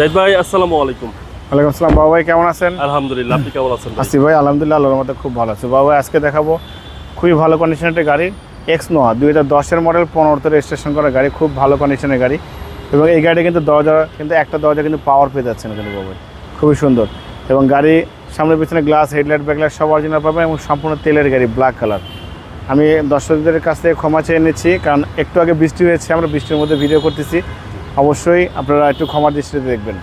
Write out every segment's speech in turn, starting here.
জাহিদ ভাই আসসালামু আলাইকুম। ওয়ালাইকুম আসসালাম বাবা ভাই কেমন আছেন? আলহামদুলিল্লাহ আপনি কেমন আছেন আসি ভাই আলহামদুলিল্লাহ আল্লাহর মধ্যে খুব ভালো আছে। বাবা আজকে দেখাবো খুবই ভালো কন্ডিশনের একটা গাড়ি এক্স নোয়া দুই হাজার দশের মডেল পনেরোতে রেজিস্ট্রেশন করা গাড়ি খুব ভালো কন্ডিশনের গাড়ি। এবং এই গাড়িটা কিন্তু দরজা কিন্তু একটা দরজা কিন্তু পাওয়ার পেয়ে যাচ্ছে না কিন্তু বাবা খুবই সুন্দর। এবং গাড়ি সামনে পিছনে গ্লাস হেডলাইট ব্যাকলাইট সব অরিজিনাল পাবেন এবং সম্পূর্ণ তেলের গাড়ি ব্ল্যাক কালার আমি দর্শকদের কাছ থেকে ক্ষমা চেয়ে নিচ্ছি কারণ একটু আগে বৃষ্টি হয়েছে আমরা বৃষ্টির মধ্যে ভিডিও করতেছি। অবশ্যই আপনারা একটু ক্ষমার দৃষ্টিতে দেখবেন।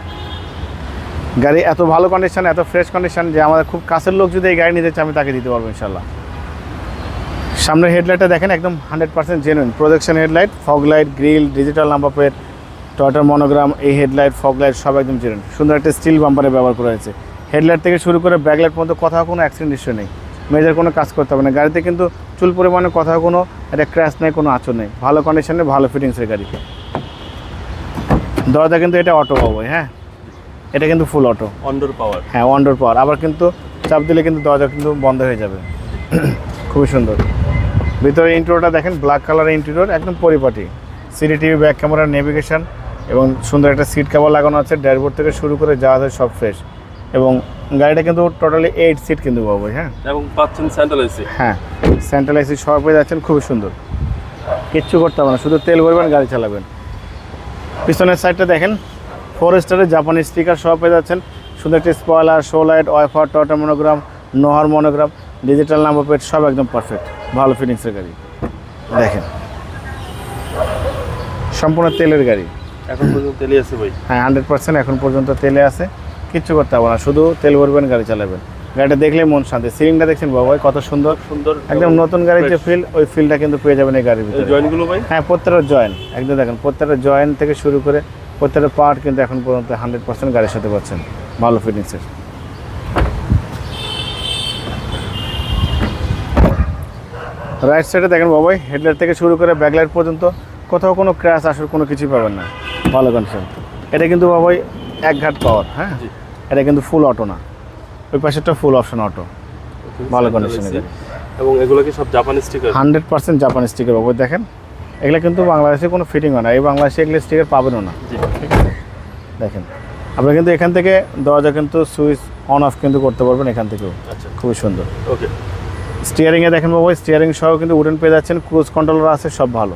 গাড়ি এত ভালো কন্ডিশন এত ফ্রেশ কন্ডিশন যে আমাদের খুব কাছের লোক যদি এই গাড়ি নিতে চায়, আমি তাকে দিতে পারব ইনশাল্লাহ সামনের হেডলাইটটা দেখেন একদম hundred percent genuine projection headlight fog light grill digital number plate টয়টার monogram এই হেডলাইট ফগ লাইট সব একদম জেনুইন সুন্দর একটা স্টিল বাম্পারে ব্যবহার করা হয়েছে। হেডলাইট থেকে শুরু করে ব্যাকলাইট পর্যন্ত কোথাও কোনো অ্যাক্সিডেন্ট ইস্যু নেই। মেজর কোনো কাজ করতে হবে না। গাড়িতে কিন্তু চুল পরিমাণে কোথাও কোনো একটা ক্র্যাশ নেই, কোনো আঁচড় নেই। ভালো কন্ডিশনে ভালো ফিটিংসের গাড়ি দরজা কিন্তু এটা অটো পাবো হ্যাঁ? এটা কিন্তু ফুল অটো অন্ডার পাওয়ার হ্যাঁ ওয়ান্ডার পাওয়ার আবার কিন্তু চাপ দিলে কিন্তু দরজা কিন্তু বন্ধ হয়ে যাবে। খুবই সুন্দর। ভিতরে ইন্টেরিয়রটা দেখেন ব্ল্যাক কালারের ইন্টেরিয়র একদম পরিপাটি। CD TV back camera navigation এবং সুন্দর একটা সিট কভার লাগানো আছে। ড্যাশবোর্ড থেকে শুরু করে যাওয়া আছে সব ফ্রেশ এবং গাড়িটা কিন্তু টোটালি এইট সিট কিন্তু পাবো হ্যাঁ? এবং পাচ্ছেন স্যান্ডেল এসি হ্যাঁ সেন্ট্রাল এসি সব পেয়ে যাচ্ছেন খুবই সুন্দর। কিচ্ছু করতে হবে না শুধু তেল ভরবেন গাড়ি চালাবেন। পিছনের সাইডটা দেখেন। ফোর স্টারের জাপানি স্টিকার সব পেয়ে যাচ্ছেন। সুন্দর একটি স্পয়লার শো লাইট ওয়াইফার টটা মনোগ্রাম নোহার মনোগ্রাম ডিজিটাল নাম্বার প্লেট সব একদম পারফেক্ট ভালো ফিটিংসের গাড়ি। দেখেন। সম্পূর্ণ তেলের গাড়ি। এখন পর্যন্ত তেলে আছে ভাই। হ্যাঁ হান্ড্রেড পার্সেন্ট এখন পর্যন্ত তেলে আছে। কিচ্ছু করতে হবে না। শুধু তেল ভরবেন গাড়ি চালাবেন। গাড়িটা দেখলে মন শান্তি। সিলিংটা দেখছেন বাবা কত সুন্দর। সুন্দর একদম নতুন গাড়ির যে ফিল ওই ফিলটা কিন্তু পেয়ে যাবেন এই গাড়ির ভিতরে। জয়েন্টগুলো ভাই? হ্যাঁ প্রত্যেকটা জয়েন একদম দেখেন প্রত্যেকটা জয়েন থেকে শুরু করে প্রত্যেকটা পার্ট কিন্তু এখন পর্যন্ত হান্ড্রেড পার্সেন্ট গাড়ির সাথে পাচ্ছেন ভালো ফিটিংসের রাইট সাইডে দেখেন বাবাই হেডলাইট থেকে শুরু করে ব্যাকলাইট পর্যন্ত কোথাও কোনো ক্র্যাশ আসার কোনো কিছুই পাবেন না। ভালো কন্ডিশন এটা কিন্তু বাবাই এক ঘাট পাওয়ার হ্যাঁ? এটা কিন্তু ফুল অটো না। ওই পাশেরটা ফুল অপশন অটো ভালো কন্ডিশনের গাড়ি। এবং এগুলো কি সব জাপানি স্টিকার হান্ড্রেড পার্সেন্ট জাপানি স্টিকার পাবো। দেখেন এগুলো কিন্তু বাংলাদেশে কোনো ফিটিং হয় না। এই বাংলাদেশে এগুলো স্টিকার পাবেনও না। জি। ঠিক আছে দেখেন আপনারা কিন্তু এখান থেকে দরজা কিন্তু সুইচ অন অফ কিন্তু করতে পারবেন এখান থেকেও। আচ্ছা। খুবই সুন্দর। ওকে স্টিয়ারিংয়ে দেখেন বাবু স্টিয়ারিং সহ কিন্তু উডেন পেয়ে যাচ্ছেন। ক্রুজ কন্ট্রোলার আছে সব ভালো।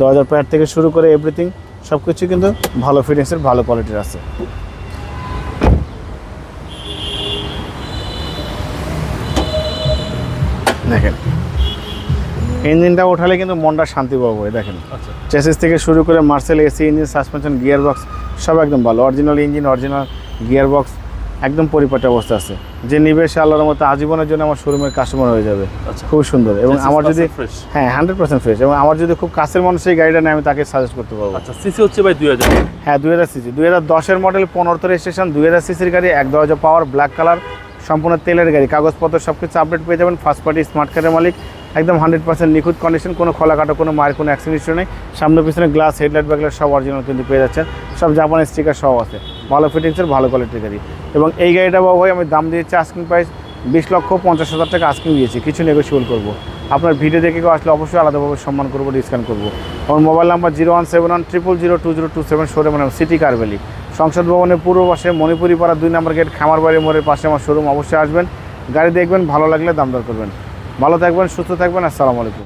দরজার প্যাড থেকে শুরু করে এভরিথিং সব কিছু কিন্তু ভালো ফিটিংসের ভালো কোয়ালিটির আছে। দেখেন। ইঞ্জিনটা ওঠালে কিন্তু মনটা শান্তি পাবো দেখেন। আচ্ছা। চেসিস থেকে শুরু করে Marcel AC engine suspension gear box সব একদম ভালো। Original engine original gear box একদম পরিপাটি অবস্থা আছে। যে নিবে সে আল্লাহর মতো আজীবনের জন্য আমার শোরুমের কাস্টমার হয়ে যাবে। আচ্ছা। খুব সুন্দর। এবং আমার যদি হ্যাঁ হান্ড্রেড পার্সেন্ট ফ্রেশ এবং আমার যদি খুব কাছের মানুষ এই গাড়িটা নেয় আমি তাকে সাজেস্ট করতে পারব। আচ্ছা সিসি হচ্ছে ভাই দুই হাজার। হ্যাঁ দুই হাজার সিসি দুই হাজার দশের মডেল পনেরোতে রেজিস্ট্রেশন দুই হাজার সিসির গাড়ি এক দরজা পাওয়ার ব্ল্যাক কালার সম্পূর্ণ তেলের গাড়ি, কাগজপত্র সব কিছু আপডেট পেয়ে যাবেন ফার্স্ট পার্টি স্মার্ট কার্ডের মালিক, একদম হান্ড্রেড পার্সেন্ট নিখুঁত কন্ডিশন কোনো খোলা কাটা কোনো মায়ের কোনো অ্যাক্সিডেন্ট নেই। সামনে পিছনে গ্লাস হেডলাইট ব্যাকলাইট সব অরিজিনাল কিন্তু পেয়ে যাচ্ছেন। সব জাপানি স্টিকার সব আছে। ভালো ফিটিংসের ভালো কোয়ালিটির গাড়ি। এবং এই গাড়িটা বাবু আমি দাম দিয়েছি আস্কিং প্রাইস বিশ লক্ষ পঞ্চাশ হাজার টাকা আস্কিং দিয়েছি। কিছু নেগোসিয়েবল করব। আপনার ভিডিও দেখে কেউ আসলে অবশ্যই আলাদাভাবে সম্মান করব ডিসকাউন্ট করব। আমার mobile number zero one seven one triple zero two zero two seven showroom নাম সিটি কারবেলি সংসদ ভবনের পূর্ব পাশে মণিপুরি পাড়া দুই নম্বর গেট খামারবাড়ি মোড়ের পাশে আমার শোরুম অবশ্যই আসবেন, গাড়ি দেখবেন, ভালো লাগলে দাম দর করবেন। ভালো থাকবেন, সুস্থ থাকবেন, আসসালামু আলাইকুম।